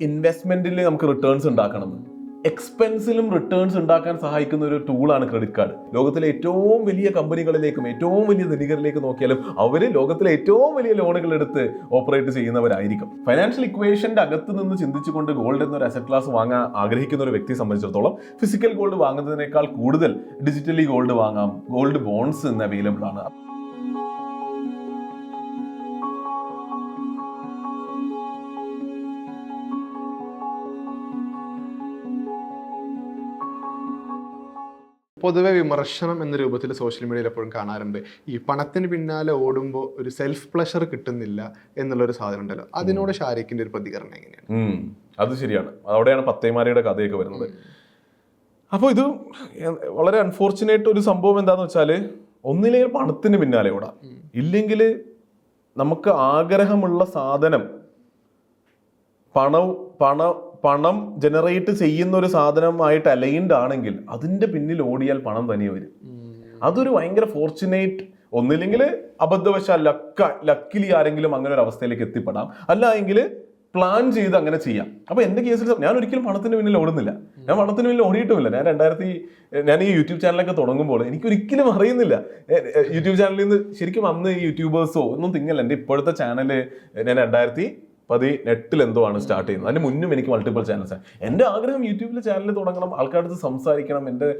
ഇൻവെസ്റ്റ്മെന്റിൽ നമുക്ക് റിട്ടേൺസ് ഉണ്ടാക്കണം. എക്സ്പെൻസിലും റിട്ടേൺസ് ഉണ്ടാക്കാൻ സഹായിക്കുന്ന ഒരു ടൂളാണ് ക്രെഡിറ്റ് കാർഡ് ലോകത്തിലെ ഏറ്റവും വലിയ കമ്പനികളിലേക്കും ഏറ്റവും വലിയ ധനികരിലേക്ക് നോക്കിയാലും അവർ ലോകത്തിലെ ഏറ്റവും വലിയ ലോണുകൾ എടുത്ത് ഓപ്പറേറ്റ് ചെയ്യുന്നവരായിരിക്കും. ഫൈനാൻഷ്യൽ ഇക്വേഷന്റെ അകത്ത് നിന്ന് ചിന്തിച്ചുകൊണ്ട് ഗോൾഡ് എന്നൊരു അസറ്റ് ക്ലാസ് വാങ്ങാൻ ആഗ്രഹിക്കുന്ന ഒരു വ്യക്തിയെ സംബന്ധിച്ചിടത്തോളം ഫിസിക്കൽ ഗോൾഡ് വാങ്ങുന്നതിനേക്കാൾ കൂടുതൽ ഡിജിറ്റലി ഗോൾഡ് വാങ്ങാം. ഗോൾഡ് ബോൺസ് ഇന്ന് അവൈലബിൾ ആണ്. പൊതുവെ വിമർശനം എന്ന രൂപത്തിൽ സോഷ്യൽ മീഡിയയിൽ എപ്പോഴും കാണാറുണ്ട്. ഈ പണത്തിന് പിന്നാലെ ഓടുമ്പോൾ ഒരു സെൽഫ് പ്ലഷർ കിട്ടുന്നില്ല എന്നുള്ളൊരു സാധനം ഉണ്ടല്ലോ. അതിനോട് ഷാരിഖിന്റെ ഒരു പ്രതികരണം എങ്ങനെയാണ്? അത് ശരിയാണ്. അവിടെയാണ് പത്തേമാരിയുടെ കഥയൊക്കെ വരുന്നത്. അപ്പോൾ ഇത് വളരെ അൺഫോർച്ചുനേറ്റ് ഒരു സംഭവം എന്താന്ന് വെച്ചാൽ ഒന്നില്ലെങ്കിൽ പണത്തിന് പിന്നാലെ ഓടാ. ഇല്ലെങ്കിൽ നമുക്ക് ആഗ്രഹമുള്ള സാധനം പണവും പണം പണ പണം ജനറേറ്റ് ചെയ്യുന്ന ഒരു സാധനമായിട്ട് അലൈൻഡ് ആണെങ്കിൽ അതിന്റെ പിന്നിൽ ഓടിയാൽ പണം തനിയെ വരും. അതൊരു ഭയങ്കര ഫോർച്ചുനേറ്റ് ഒന്നില്ലെങ്കിൽ അബദ്ധവശാൽ ലക്ക ലക്കിലി ആരെങ്കിലും അങ്ങനെ ഒരു അവസ്ഥയിലേക്ക് എത്തിപ്പെടാം. അല്ല എങ്കിൽ പ്ലാൻ ചെയ്ത് അങ്ങനെ ചെയ്യാം. അപ്പൊ എന്റെ കേസിൽ ഞാൻ ഒരിക്കലും പണത്തിന് പിന്നിൽ ഓടുന്നില്ല. ഞാൻ പണത്തിന് പിന്നിൽ ഓടിയിട്ടുമില്ല. ഞാൻ രണ്ടായിരത്തി ഞാൻ ഈ യൂട്യൂബ് ചാനലൊക്കെ തുടങ്ങുമ്പോൾ എനിക്ക് ഒരിക്കലും അറിയുന്നില്ല. യൂട്യൂബ് ചാനലിൽ നിന്ന് ശരിക്കും അന്ന് യൂട്യൂബേഴ്സോ ഒന്നും തിങ്ങല്ല എന്റെ ഇപ്പോഴത്തെ ചാനൽ ഞാൻ രണ്ടായിരത്തി പതിനെട്ടിൽ എന്തോ ആണ് സ്റ്റാർട്ട് ചെയ്യുന്നത്. അതിന് മുന്നും എനിക്ക് മൾട്ടിപ്പിൾ ചാനൽസ് ആണ്. എന്റെ ആഗ്രഹം യൂട്യൂബിൽ ചാനൽ തുടങ്ങണം ആൾക്കാരുടെ അടുത്ത് സംസാരിക്കണം എന്റെ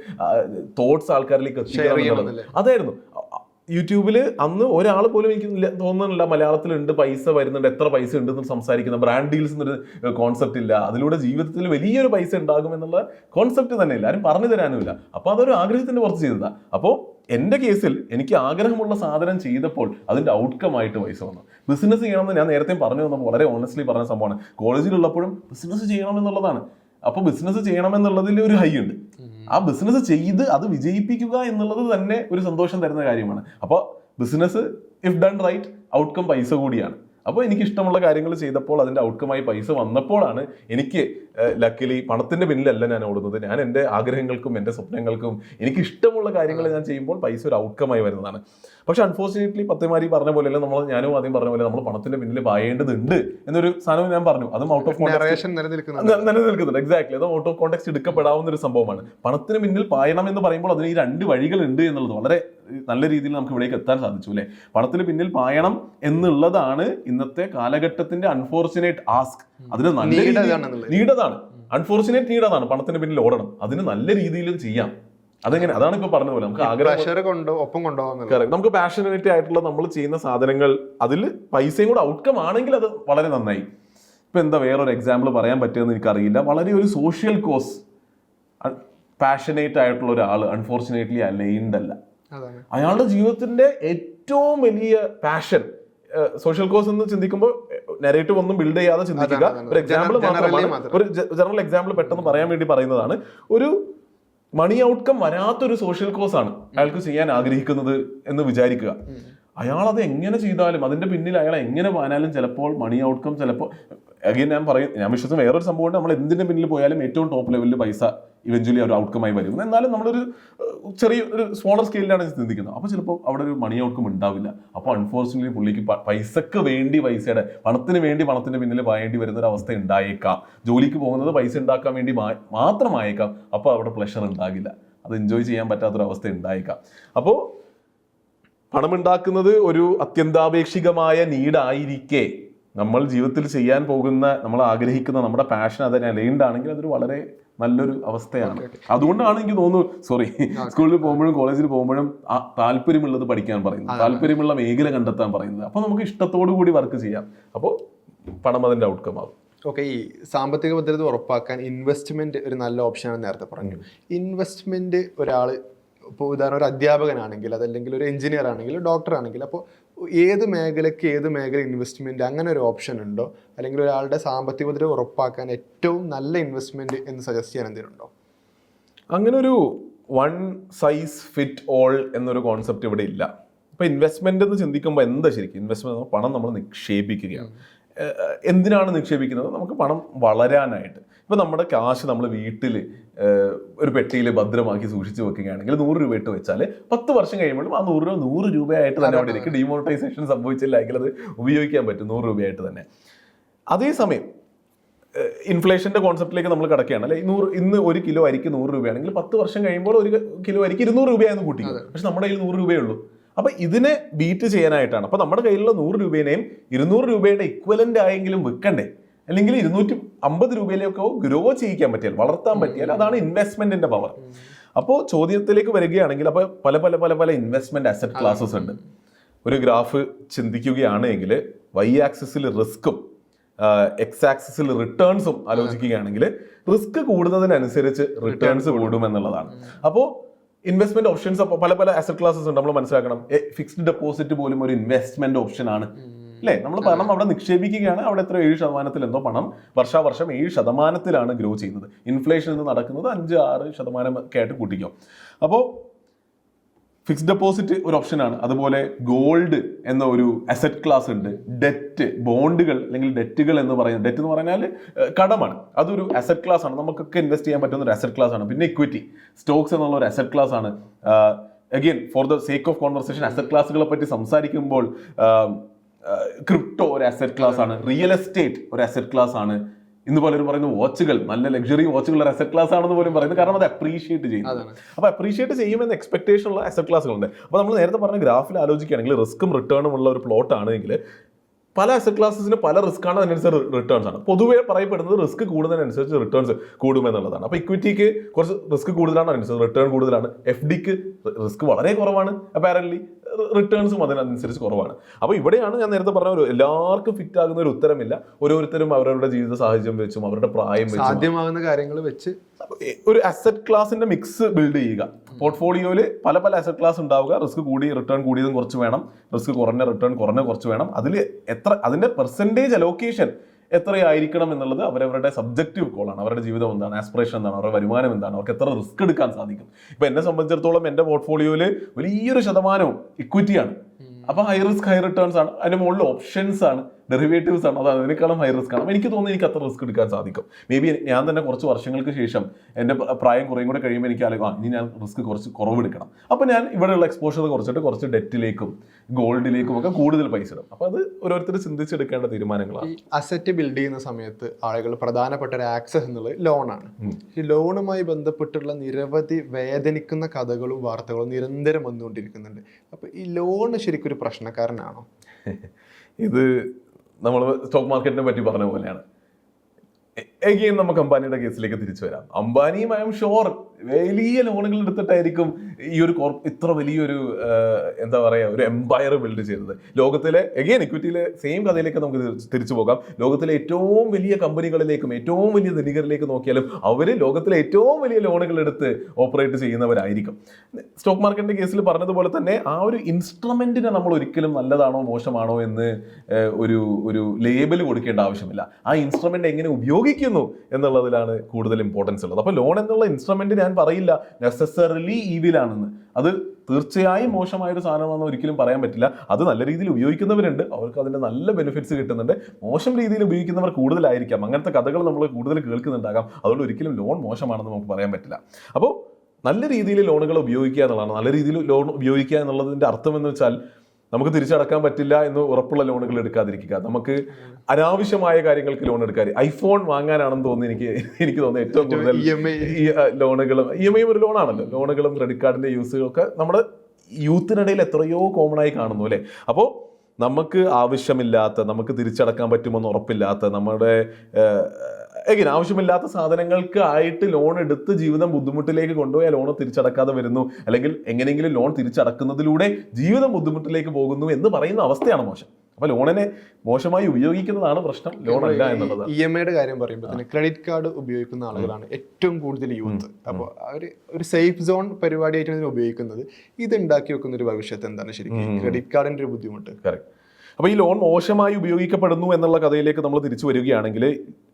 തോട്ട്സ് ആൾക്കാരിലേക്ക് എത്തിക്കണം അതായിരുന്നു. യൂട്യൂബിൽ അന്ന് ഒരാൾ പോലും എനിക്ക് തോന്നുന്നില്ല തോന്നുന്നില്ല മലയാളത്തിലുണ്ട് പൈസ വരുന്നുണ്ട് എത്ര പൈസ ഉണ്ടെന്ന് സംസാരിക്കുന്ന. ബ്രാൻഡ് ഡീൽസ് എന്നൊരു കോൺസെപ്റ്റ് ഇല്ല. അതിലൂടെ ജീവിതത്തിൽ വലിയൊരു പൈസ ഉണ്ടാകും എന്നുള്ള കോൺസെപ്റ്റ് തന്നെ ഇല്ല ആരും പറഞ്ഞു തരാനുമില്ല. അപ്പോൾ അതൊരു ആഗ്രഹത്തിന്റെ പുറത്ത് ചെയ്തതാണ് അപ്പോൾ എന്റെ കേസിൽ എനിക്ക് ആഗ്രഹമുള്ള സാധനം ചെയ്തപ്പോൾ അതിന്റെ ഔട്ട്കം ആയിട്ട് പൈസ വന്നു. ബിസിനസ് ചെയ്യണമെന്ന് ഞാൻ നേരത്തെ പറഞ്ഞു തന്നപ്പോൾ വളരെ ഓണസ്റ്റ്ലി പറഞ്ഞ സംഭവമാണ്. കോളേജിലുള്ളപ്പോഴും ബിസിനസ് ചെയ്യണമെന്നുള്ളതാണ്. അപ്പോൾ ബിസിനസ് ചെയ്യണമെന്നുള്ളതിൽ ഒരു ഹൈ ഉണ്ട്. ആ ബിസിനസ് ചെയ്ത് അത് വിജയിപ്പിക്കുക എന്നുള്ളത് തന്നെ ഒരു സന്തോഷം തരുന്ന കാര്യമാണ്. അപ്പോൾ business if done right outcome പൈസ കൂടിയാണ്. അപ്പോൾ എനിക്ക് ഇഷ്ടമുള്ള കാര്യങ്ങൾ ചെയ്തപ്പോൾ അതിന്റെ ഔട്ട്കമായി പൈസ വന്നപ്പോഴാണ് എനിക്ക് ലക്കിലി പണത്തിന്റെ പിന്നിലല്ല ഞാൻ ഓടുന്നത്. ഞാൻ എന്റെ ആഗ്രഹങ്ങൾക്കും എന്റെ സ്വപ്നങ്ങൾക്കും എനിക്ക് ഇഷ്ടമുള്ള കാര്യങ്ങൾ ഞാൻ ചെയ്യുമ്പോൾ പൈസ ഒരു ഔട്ട്കമായി വരുന്നതാണ്. പക്ഷെ അൺഫോർച്ചുനേറ്റ്ലി പത്തുമാരി പറഞ്ഞ പോലെയല്ല നമ്മൾ ഞാനും ആദ്യം പറഞ്ഞ പോലെ നമ്മൾ പണത്തിന്റെ പിന്നിൽ പായേണ്ടതുണ്ട് എന്നൊരു സാധനം ഞാൻ പറഞ്ഞു. അതും ഔട്ട് ഓഫ് കോൺടാക്സ് നിലനിൽക്കുന്നുണ്ട്. എക്സാക്ട്ലി അത് ഔട്ട് ഓഫ് കോണ്ടെക്സ്റ്റ് എടുക്കപ്പെടാവുന്ന ഒരു സംഭവമാണ്. പണത്തിന് പിന്നിൽ പായണം എന്ന് പറയുമ്പോൾ അതിന് ഈ രണ്ട് വഴികളുണ്ട് എന്നുള്ളത് വളരെ നല്ല രീതിയിൽ നമുക്ക് ഇവിടേക്ക് എത്താൻ സാധിച്ചു അല്ലേ? പണത്തിന് പിന്നിൽ പായണം എന്നുള്ളതാണ് ഇന്നത്തെ കാലഘട്ടത്തിന്റെ അൺഫോർച്ചുനേറ്റ് ആസ്ക് അതിന് നല്ല. നീടതാണ്. അൺഫോർച്ചുനേറ്റ് നീടതാണ്. പണത്തിന് പിന്നിൽ ഓടണം. അതിന് നല്ല രീതിയിൽ ചെയ്യാം. അതെങ്ങനെ? അതാണ് ഇപ്പൊ പറഞ്ഞ പോലെ നമുക്ക് ആഗ്രഹം. ഒപ്പം നമുക്ക് പാഷനേറ്റ് ആയിട്ടുള്ള നമ്മൾ ചെയ്യുന്ന സാധനങ്ങൾ അതിൽ പൈസയും കൂടെ ഔട്ട്കം ആണെങ്കിൽ അത് വളരെ നന്നായി. ഇപ്പൊ എന്താ വേറൊരു എക്സാമ്പിൾ പറയാൻ പറ്റുമെന്ന് എനിക്കറിയില്ല. വളരെ ഒരു സോഷ്യൽ കോസ് പാഷനേറ്റ് ആയിട്ടുള്ള ഒരാൾ അൺഫോർച്ചുനേറ്റ്ലി അലൈൻഡ് അല്ല അയാളുടെ ജീവിതത്തിന്റെ ഏറ്റവും വലിയ പാഷൻ സോഷ്യൽ കോസ് എന്ന് ചിന്തിക്കുമ്പോൾ നെറേറ്റീവ് ഒന്നും ബിൽഡ് ചെയ്യാതെ ചിന്തിക്കുക. ഒരു എക്സാമ്പിൾ മാത്രമാണ്. മാത്രം. ഒരു ജനറൽ എക്സാമ്പിൾ പെട്ടെന്ന് പറയാൻ വേണ്ടി പറയുന്നതാണ്. ഒരു മണി ഔട്ട്കം വരാത്തൊരു സോഷ്യൽ കോസ് ആണ് അയാൾക്ക് ചെയ്യാൻ ആഗ്രഹിക്കുന്നത് എന്ന് വിചാരിക്കുക. അയാൾ അത് എങ്ങനെ ചെയ്താലും അതിന്റെ പിന്നിൽ അയാൾ എങ്ങനെ പോയാലും ചിലപ്പോൾ മണി ഔട്ട്കം ചിലപ്പോൾ അഗൈൻ ഞാൻ പറയും ഞാൻ വിശ്വസിക്കുന്ന വേറൊരു സംഭവം നമ്മൾ എന്തിന്റെ പിന്നിൽ പോയാലും ഏറ്റവും ടോപ്പ് ലെവലിൽ പൈസ ഇവഞ്ച്വലി ഒരു ഔട്ട്കമായി വരും. എന്നാലും നമ്മളൊരു ചെറിയ ഒരു സ്മോളർ സ്കെയിലാണ് ചിന്തിക്കുന്നത്. അപ്പോൾ ചിലപ്പോൾ അവിടെ ഒരു മണി ഔട്ട്കം ഉണ്ടാവില്ല. അപ്പോൾ അൺഫോർച്ചുനേറ്റ്ലി പുള്ളിക്ക് പൈസക്ക് വേണ്ടി പൈസയുടെ പണത്തിന് വേണ്ടി പണത്തിന്റെ പിന്നിൽ പായേണ്ടി വരുന്ന ഒരു അവസ്ഥ ഉണ്ടായേക്കാം. ജോലിക്ക് പോകുന്നത് പൈസ ഉണ്ടാക്കാൻ വേണ്ടി മാത്രമായേക്കാം. അപ്പോൾ അവിടെ പ്ലഷർ ഉണ്ടാകില്ല. അത് എൻജോയ് ചെയ്യാൻ പറ്റാത്തൊരു അവസ്ഥ ഉണ്ടായേക്കാം. അപ്പോൾ പണമുണ്ടാക്കുന്നത് ഒരു അത്യന്താപേക്ഷികമായ നീഡായിരിക്കെ നമ്മൾ ജീവിതത്തിൽ ചെയ്യാൻ പോകുന്ന നമ്മൾ ആഗ്രഹിക്കുന്ന നമ്മുടെ പാഷൻ അതിനെ അലൈൻഡ് ആണെങ്കിൽ അതൊരു വളരെ നല്ലൊരു അവസ്ഥയാണ്. അതുകൊണ്ടാണ് എനിക്ക് തോന്നുന്നു സോറി സ്കൂളിൽ പോകുമ്പോഴും കോളേജിൽ പോകുമ്പോഴും ആ താല്പര്യമുള്ളത് പഠിക്കാൻ പറയുന്നത്. താല്പര്യമുള്ള മേഖല കണ്ടെത്താൻ പറയുന്നത്. അപ്പോൾ നമുക്ക് ഇഷ്ടത്തോടു കൂടി വർക്ക് ചെയ്യാം. അപ്പോൾ പണം അതിന്റെ ഔട്ട്കം ആവും. ഓക്കെ ഈ സാമ്പത്തിക ഭദ്രത ഉറപ്പാക്കാൻ ഇൻവെസ്റ്റ്മെന്റ് ഒരു നല്ല ഓപ്ഷനാണ് നേരത്തെ പറഞ്ഞു. ഇൻവെസ്റ്റ്മെന്റ് ഒരാൾ ഇപ്പോൾ ഉദാഹരണം ഒരു അധ്യാപകനാണെങ്കിൽ അതല്ലെങ്കിൽ ഒരു എഞ്ചിനീയർ ആണെങ്കിൽ ഡോക്ടർ ആണെങ്കിൽ അപ്പോൾ ഏത് മേഖലയ്ക്ക് ഏത് മേഖല ഇൻവെസ്റ്റ്മെന്റ് അങ്ങനെ ഒരു ഓപ്ഷൻ ഉണ്ടോ? അല്ലെങ്കിൽ ഒരാളുടെ സാമ്പത്തിക ഭദ്രത ഉറപ്പാക്കാൻ ഏറ്റവും നല്ല ഇൻവെസ്റ്റ്മെന്റ് എന്ന് സജസ്റ്റ് ചെയ്യാൻ എന്തെങ്കിലും ഉണ്ടോ അങ്ങനെ ഒരു വൺ സൈസ് ഫിറ്റ് ഓൾ എന്നൊരു കോൺസെപ്റ്റ് ഇവിടെ ഇല്ല. ഇപ്പോൾ ഇൻവെസ്റ്റ്മെന്റ് എന്ന് ചിന്തിക്കുമ്പോൾ എന്താ ശരിക്കും? ഇൻവെസ്റ്റ്മെന്റ് പണം നമ്മൾ നിക്ഷേപിക്കുകയാണ്. എന്തിനാണ് നിക്ഷേപിക്കുന്നത്? നമുക്ക് പണം വളരാനായിട്ട്. ഇപ്പോൾ നമ്മുടെ കാശ് നമ്മൾ വീട്ടിൽ ഒരു പെട്ടിയിൽ ഭദ്രമാക്കി സൂക്ഷിച്ചു വെക്കുകയാണെങ്കിൽ നൂറ് രൂപ ഇട്ട് വെച്ചാൽ പത്ത് വർഷം കഴിയുമ്പോഴും ആ നൂറ് രൂപ നൂറ് രൂപയായിട്ട് തന്നെ അവിടെ ഇരിക്കും. ഡിമോണിറ്റൈസേഷൻ സംഭവിച്ചില്ല എങ്കിൽ അത് ഉപയോഗിക്കാൻ പറ്റും നൂറ് രൂപയായിട്ട് തന്നെ. അതേസമയം ഇൻഫ്ലേഷന്റെ കോൺസെപ്റ്റിലേക്ക് നമ്മൾ കിടക്കുകയാണ്. അല്ലെ നൂറ് ഇന്ന് ഒരു കിലോ അരിക്ക് നൂറ് രൂപയാണെങ്കിൽ പത്ത് വർഷം കഴിയുമ്പോൾ ഒരു കിലോ അരിക്ക് ഇരുന്നൂറ് രൂപയാണെന്ന് കൂട്ടിക്കും പക്ഷെ നമ്മുടെ കയ്യിൽ നൂറ് രൂപയേ ഉള്ളൂ. അപ്പൊ ഇതിനെ ബീറ്റ് ചെയ്യാനായിട്ടാണ്. അപ്പൊ നമ്മുടെ കയ്യിലുള്ള നൂറ് രൂപേനെയും ഇരുന്നൂറ് രൂപയുടെ ഇക്വലന്റ് ആയെങ്കിലും വിൽക്കണ്ടേ? അല്ലെങ്കിൽ ഇരുന്നൂറ്റി അമ്പത് രൂപയിലേക്കോ ഗ്രോ ചെയ്യിക്കാൻ പറ്റിയാൽ വളർത്താൻ പറ്റിയാൽ അതാണ് ഇൻവെസ്റ്റ്മെന്റിന്റെ പവർ അപ്പോൾ ചോദ്യത്തിലേക്ക് വരികയാണെങ്കിൽ അപ്പോൾ പല പല പല പല ഇൻവെസ്റ്റ്മെന്റ് അസറ്റ് ക്ലാസസ് ഉണ്ട്. ഒരു ഗ്രാഫ് ചിന്തിക്കുകയാണെങ്കിൽ വൈ ആക്സിസിൽ റിസ്ക്കും എക്സ് ആക്സിസിൽ റിട്ടേൺസും ആലോചിക്കുകയാണെങ്കിൽ റിസ്ക് കൂടുന്നതിനനുസരിച്ച് റിട്ടേൺസ് കൂടും. എന്നുള്ളതാണ് അപ്പോൾ ഇൻവെസ്റ്റ്മെന്റ് ഓപ്ഷൻസ് പല പല അസറ്റ് ക്ലാസസ് ഉണ്ട്. നമ്മൾ മനസ്സിലാക്കണം. ഫിക്സ്ഡ് ഡെപ്പോസിറ്റ് പോലും ഒരു ഇൻവെസ്റ്റ്മെന്റ് ഓപ്ഷൻ ആണ്. അല്ലേ? നമ്മൾ പണം അവിടെ നിക്ഷേപിക്കുകയാണ്. അവിടെ എത്ര ഏഴ് ശതമാനത്തിൽ എന്തോ പണം വർഷാവർഷം ഏഴ് ശതമാനത്തിലാണ് ഗ്രോ ചെയ്യുന്നത്. ഇൻഫ്ലേഷൻ എന്ന് നടക്കുന്നത് അഞ്ച് ആറ് ശതമാനം ഒക്കെ ആയിട്ട് കൂട്ടിക്കോ. അപ്പോൾ ഫിക്സ്ഡ് ഡെപ്പോസിറ്റ് ഒരു ഓപ്ഷനാണ് അതുപോലെ ഗോൾഡ് എന്ന ഒരു അസറ്റ് ക്ലാസ് ഉണ്ട്. ഡെറ്റ് ബോണ്ടുകൾ അല്ലെങ്കിൽ ഡെറ്റുകൾ എന്ന് പറയുന്നത്. ഡെറ്റ് എന്ന് പറഞ്ഞാൽ കടമാണ്. അതൊരു അസറ്റ് ക്ലാസ് ആണ്. നമുക്കൊക്കെ ഇൻവെസ്റ്റ് ചെയ്യാൻ പറ്റുന്ന ഒരു അസറ്റ് ക്ലാസ് ആണ്. പിന്നെ ഇക്വിറ്റി സ്റ്റോക്സ് എന്നുള്ള ഒരു അസറ്റ് ക്ലാസ് ആണ്. Again for the sake of conversation asset ക്ലാസ്സുകളെ പറ്റി സംസാരിക്കുമ്പോൾ ക്രിപ്റ്റോ ഒരു അസറ്റ് ക്ലാസ് ആണ്. റിയൽ എസ്റ്റേറ്റ് ഒരു അസറ്റ് ക്ലാസ് ആണ്. ഇന്ന് പലരും പറയുന്ന വാച്ചുകൾ നല്ല ലക്ഷറി വാച്ചുകൾ ഒരു അസറ്റ് ക്ലാസ് ആണെന്ന് പോലും പറയുന്നത് കാരണം അത് അപ്രീഷിയേറ്റ് ചെയ്യും അതാണ്. അപ്പൊ അപ്രീഷിയേറ്റ് ചെയ്യുമെന്ന് എക്സ്പെക്ടേഷൻ ഉള്ള അസറ്റ് ക്ലാസ്സുകളുണ്ട് അപ്പോൾ നമ്മൾ നേരത്തെ പറഞ്ഞ ഗ്രാഫിൽ ആലോചിക്കുകയാണെങ്കിൽ റിസ്ക്കും റിട്ടേണും ഉള്ള ഒരു പ്ലോട്ട് ആണെങ്കിൽ പല അസറ്റ് ക്ലാസസിന് പല റിസ്ക് ആണ് അതിനനുസരിച്ച് റിട്ടേൺസ് ആണ്. പൊതുവെ പറയപ്പെടുന്നത് റിസ്ക് കൂടുന്നതിനനുസരിച്ച് റിട്ടേൺസ് കൂടുമെന്നുള്ളതാണ്. അപ്പോൾ ഇക്വിറ്റിക്ക് കുറച്ച് റിസ്ക് കൂടുതലാണ് അതിനനുസരിച്ച് റിട്ടേൺ കൂടുതലാണ്. എഫ് ഡിക്ക് റിസ്ക് വളരെ കുറവാണ്. അപ്പാരൻലി റിട്ടേൺസും അതിനനുസരിച്ച് കുറവാണ്. അപ്പോൾ ഇവിടെയാണ് ഞാൻ നേരത്തെ പറഞ്ഞ ഒരു എല്ലാവർക്കും ഫിറ്റ് ആകുന്ന ഒരു ഉത്തരമില്ല. ഓരോരുത്തരും അവരവരുടെ ജീവിത സാഹചര്യം വെച്ചും അവരുടെ പ്രായം വെച്ചും. സാധ്യമാകുന്ന കാര്യങ്ങൾ വെച്ച് ഒരു അസറ്റ് ക്ലാസിന്റെ മിക്സ് ബിൽഡ് ചെയ്യുക. പോർട്ട്ഫോളിയോയിൽ പല പല അസറ്റ് ക്ലാസ് ഉണ്ടാവുക. റിസ്ക് കൂടി റിട്ടേൺ കൂടിയതും കുറച്ച് വേണം. റിസ്ക് കുറഞ്ഞ റിട്ടേൺ കുറഞ്ഞ കുറച്ച് വേണം. അതിൽ എത്ര അതിന്റെ പെർസെന്റേജ് അലോക്കേഷൻ എത്രയായിരിക്കണം എന്നുള്ളത് അവരവരുടെ സബ്ജക്റ്റീവ് കോളാണ് അവരുടെ ജീവിതം എന്താണ് ആസ്പിറേഷൻ എന്താണ് അവരുടെ വരുമാനം എന്താണ് അവർക്ക് എത്ര റിസ്ക് എടുക്കാൻ സാധിക്കും. ഇപ്പൊ എന്നെ സംബന്ധിച്ചിടത്തോളം എന്റെ പോർട്ട്ഫോളിയോയിൽ വലിയൊരു ശതമാനവും ഇക്വിറ്റിയാണ് അപ്പൊ ഹൈ റിസ്ക് ഹൈ റിട്ടേൺസ് ആണ്. അതിന് മുകളിൽ ഓപ്ഷൻസ് ആണ്. ഡെറിവേറ്റീവ്സ് ആണ്. അത് അതിനേക്കാളും ഹൈ റിസ്ക് ആണ്. എനിക്ക് തോന്നുന്നു എനിക്ക് അത്ര റിസ്ക് എടുക്കാൻ സാധിക്കും. മേ ബി ഞാൻ തന്നെ കുറച്ച് വർഷങ്ങൾക്ക് ശേഷം എന്റെ പ്രായം കുറയും കൂടെ കഴിയുമ്പോൾ എനിക്ക് ആലോചിക്കും ആ ഇനി ഞാൻ റിസ്ക് കുറച്ച് കുറവെടുക്കണം അപ്പോൾ ഞാൻ ഇവിടെയുള്ള എക്സ്പോഷർ കുറച്ചിട്ട് കുറച്ച് ഡെറ്റിലേക്കും ഗോൾഡിലേക്കും ഒക്കെ കൂടുതൽ പൈസ ഇടും. അപ്പോൾ അത് ഓരോരുത്തർ ചിന്തിച്ചെടുക്കേണ്ട തീരുമാനങ്ങളാണ്. അസറ്റ് ബിൽഡ് ചെയ്യുന്ന സമയത്ത് ആളുകൾ പ്രധാനപ്പെട്ട ഒരു ആക്സസ് എന്നുള്ളത് ലോണാണ് ഈ ലോണുമായി ബന്ധപ്പെട്ടുള്ള നിരവധി വേദനിക്കുന്ന കഥകളും വാർത്തകളും നിരന്തരം വന്നുകൊണ്ടിരിക്കുന്നുണ്ട്. അപ്പോൾ ഈ ലോൺ ശരിക്കും ഒരു പ്രശ്നക്കാരനാണോ? ഇത് നമ്മൾ സ്റ്റോക്ക് മാർക്കറ്റിനെ പറ്റി പറഞ്ഞ പോലെയാണ്. എഗെയിൻ നമുക്ക് അംബാനിയുടെ കേസിലേക്ക് തിരിച്ചു വരാം. അംബാനിയും ഐ എം ഷുവർ വലിയ ലോണുകൾ എടുത്തിട്ടായിരിക്കും ഈ ഒരു ഇത്ര വലിയൊരു എന്താ പറയുക ഒരു എംപയർ ബിൽഡ് ചെയ്തത്. ലോകത്തിലെ എഗെയിൻ ഇക്വിറ്റിയിലെ സെയിം കഥയിലേക്ക് നമുക്ക് തിരിച്ചു പോകാം. ലോകത്തിലെ ഏറ്റവും വലിയ കമ്പനികളിലേക്കും ഏറ്റവും വലിയ ധനികരിലേക്ക് നോക്കിയാലും അവർ ലോകത്തിലെ ഏറ്റവും വലിയ ലോണുകൾ എടുത്ത് ഓപ്പറേറ്റ് ചെയ്യുന്നവരായിരിക്കും. സ്റ്റോക്ക് മാർക്കറ്റിന്റെ കേസിൽ പറഞ്ഞതുപോലെ തന്നെ ആ ഒരു ഇൻസ്ട്രുമെന്റിനെ നമ്മൾ ഒരിക്കലും നല്ലതാണോ മോശമാണോ എന്ന് ഒരു ഒരു ലേബൽ കൊടുക്കേണ്ട ആവശ്യമില്ല. ആ ഇൻസ്ട്രുമെന്റ് എങ്ങനെ ഉപയോഗിക്കുന്നു എന്നുള്ളതിലാണ് കൂടുതൽ ഇമ്പോർട്ടൻസ് ഉള്ളത്. അപ്പോൾ ലോൺ എന്നുള്ള ഇൻസ്ട്രുമെന്റ് ഞാൻ പറയില്ല. നെസസറിലി ഈവിലാണെന്ന് അത് തീർച്ചയായും മോശമായ ഒരു സാധനമാണെന്ന് ഒരിക്കലും പറയാൻ പറ്റില്ല. അത് നല്ല രീതിയിൽ ഉപയോഗിക്കുന്നവരുണ്ട്. അവർക്ക് അതിന്റെ നല്ല ബെനിഫിറ്റ്സ് കിട്ടുന്നുണ്ട്. മോശം രീതിയിൽ ഉപയോഗിക്കുന്നവർ കൂടുതലായിരിക്കാം. അങ്ങനത്തെ കഥകൾ നമ്മൾ കൂടുതൽ കേൾക്കുന്നുണ്ടാകാം. അതുകൊണ്ട് ഒരിക്കലും ലോൺ മോശമാണെന്ന് നമുക്ക് പറയാൻ പറ്റില്ല. അപ്പോൾ നല്ല രീതിയിൽ ലോണുകൾ ഉപയോഗിക്കുക എന്നുള്ളതാണ്. നല്ല രീതിയിൽ ലോൺ ഉപയോഗിക്കുക എന്നുള്ളതിന്റെ അർത്ഥം എന്ന് വെച്ചാൽ നമുക്ക് തിരിച്ചടക്കാൻ പറ്റില്ല എന്ന് ഉറപ്പുള്ള ലോണുകൾ എടുക്കാതിരിക്കുക. നമുക്ക് അനാവശ്യമായ കാര്യങ്ങൾക്ക് ലോൺ എടുക്കാൻ ഐഫോൺ വാങ്ങാനാണെന്ന് തോന്നി എനിക്ക് എനിക്ക് തോന്നുന്നു ഏറ്റവും കൂടുതൽ ഇ എം ഐ ഈ ലോണുകളും ഇ എം ഐയും ഒരു ലോണാണല്ലോ. ലോണുകളും ക്രെഡിറ്റ് കാർഡിന്റെ യൂസുകളൊക്കെ നമ്മുടെ യൂത്തിനിടയിൽ എത്രയോ കോമൺ ആയി കാണുന്നു അല്ലേ? അപ്പോൾ നമുക്ക് ആവശ്യമില്ലാത്ത നമുക്ക് തിരിച്ചടക്കാൻ പറ്റുമെന്ന് ഉറപ്പില്ലാത്ത നമ്മുടെ എങ്ങനെ ആവശ്യമില്ലാത്ത സാധനങ്ങൾക്ക് ആയിട്ട് ലോൺ എടുത്ത് ജീവിതം ബുദ്ധിമുട്ടിലേക്ക് കൊണ്ടുപോയി ആ ലോൺ തിരിച്ചടക്കാതെ വരുന്നു. അല്ലെങ്കിൽ എങ്ങനെയെങ്കിലും ലോൺ തിരിച്ചടക്കുന്നതിലൂടെ ജീവിതം ബുദ്ധിമുട്ടിലേക്ക് പോകുന്നു എന്ന് പറയുന്ന അവസ്ഥയാണ് മോശം. അപ്പൊ ലോണിനെ മോശമായി ഉപയോഗിക്കുന്നതാണ് പ്രശ്നം. ലോൺ അല്ല എന്നുള്ളത്. ഇ എം ഐയുടെ കാര്യം പറയുമ്പോൾ തന്നെ ക്രെഡിറ്റ് കാർഡ് ഉപയോഗിക്കുന്ന ആളുകളാണ് ഏറ്റവും കൂടുതൽ യൂത്ത് അപ്പോൾ അവർ ഒരു സേഫ് സോൺ പരിപാടിയായിട്ടാണ് ഉപയോഗിക്കുന്നത്. ഇത് ഉണ്ടാക്കി വെക്കുന്ന ഒരു ഭവിഷ്യത്ത് എന്താണ് ശരിക്കും? ക്രെഡിറ്റ് കാർഡിന്റെ ഒരു ബുദ്ധിമുട്ട്. കറക്റ്റ് അപ്പോൾ ഈ ലോൺ മോശമായി ഉപയോഗിക്കപ്പെടുന്നു എന്നുള്ള കഥയിലേക്ക് നമ്മൾ തിരിച്ചു വരികയാണെങ്കിൽ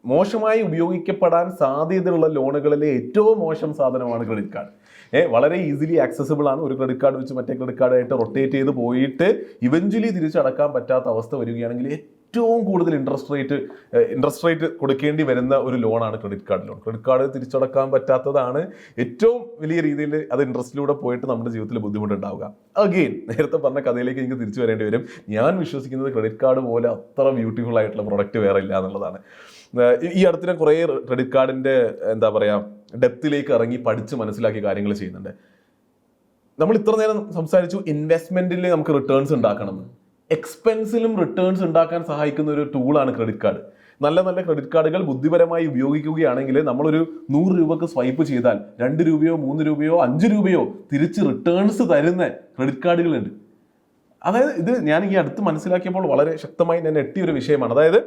മോശമായി ഉപയോഗിക്കപ്പെടാൻ സാധ്യതയുള്ള ലോണുകളിലെ ഏറ്റവും മോശം സാധനമാണ് ക്രെഡിറ്റ് കാർഡ്. ഏഹ് വളരെ ഈസിലി ആക്സസിബിൾ ആണ്. ഒരു ക്രെഡിറ്റ് കാർഡ് വെച്ച് മറ്റേ ക്രെഡിറ്റ് കാർഡായിട്ട് റൊട്ടേറ്റ് ചെയ്ത് പോയിട്ട് ഇവഞ്ച്വലി തിരിച്ചടക്കാൻ പറ്റാത്ത അവസ്ഥ വരികയാണെങ്കിൽ ഏറ്റവും കൂടുതൽ ഇൻട്രസ്റ്റ് റേറ്റ് ഇൻട്രസ്റ്റ് റേറ്റ് കൊടുക്കേണ്ടി വരുന്ന ഒരു ലോണാണ് credit card loan credit card തിരിച്ചടക്കാൻ പറ്റാത്തതാണ് ഏറ്റവും വലിയ രീതിയിൽ അത് ഇൻട്രസ്റ്റിലൂടെ പോയിട്ട് നമ്മുടെ ജീവിതത്തിൽ ബുദ്ധിമുട്ടുണ്ടാവുക. അഗെയിൻ നേരത്തെ പറഞ്ഞ കഥയിലേക്ക് എനിക്ക് തിരിച്ചു വരേണ്ടി വരും. ഞാൻ വിശ്വസിക്കുന്നത് ക്രെഡിറ്റ് കാർഡ് പോലെ അത്ര ബ്യൂട്ടിഫുൾ ആയിട്ടുള്ള പ്രൊഡക്റ്റ് വേറെ ഇല്ല എന്നുള്ളതാണ്. ഈ- അടുത്തിനെ കുറേ ക്രെഡിറ്റ് കാർഡിന്റെ എന്താ പറയുക ഡെപ്തിലേക്ക് ഇറങ്ങി പഠിച്ച് മനസ്സിലാക്കി കാര്യങ്ങൾ ചെയ്യുന്നുണ്ട്. നമ്മൾ ഇത്ര നേരം സംസാരിച്ചു ഇൻവെസ്റ്റ്മെന്റിൽ നമുക്ക് റിട്ടേൺസ് ഉണ്ടാക്കണം. എക്സ്പെൻസിലും റിട്ടേൺസ് ഉണ്ടാക്കാൻ സഹായിക്കുന്ന ഒരു ടൂളാണ് ക്രെഡിറ്റ് കാർഡ് നല്ല നല്ല ക്രെഡിറ്റ് കാർഡുകൾ ബുദ്ധിപരമായി ഉപയോഗിക്കുകയാണെങ്കിൽ നമ്മളൊരു നൂറ് രൂപക്ക് സ്വൈപ്പ് ചെയ്താൽ രണ്ട് രൂപയോ മൂന്ന് രൂപയോ അഞ്ച് രൂപയോ തിരിച്ച് റിട്ടേൺസ് തരുന്ന ക്രെഡിറ്റ് കാർഡുകളുണ്ട് അതായത് ഇത് ഞാൻ ഈ അടുത്ത് മനസ്സിലാക്കിയപ്പോൾ വളരെ ശക്തമായി ഞാൻ എട്ടിയ ഒരു വിഷയമാണ്. അതായത്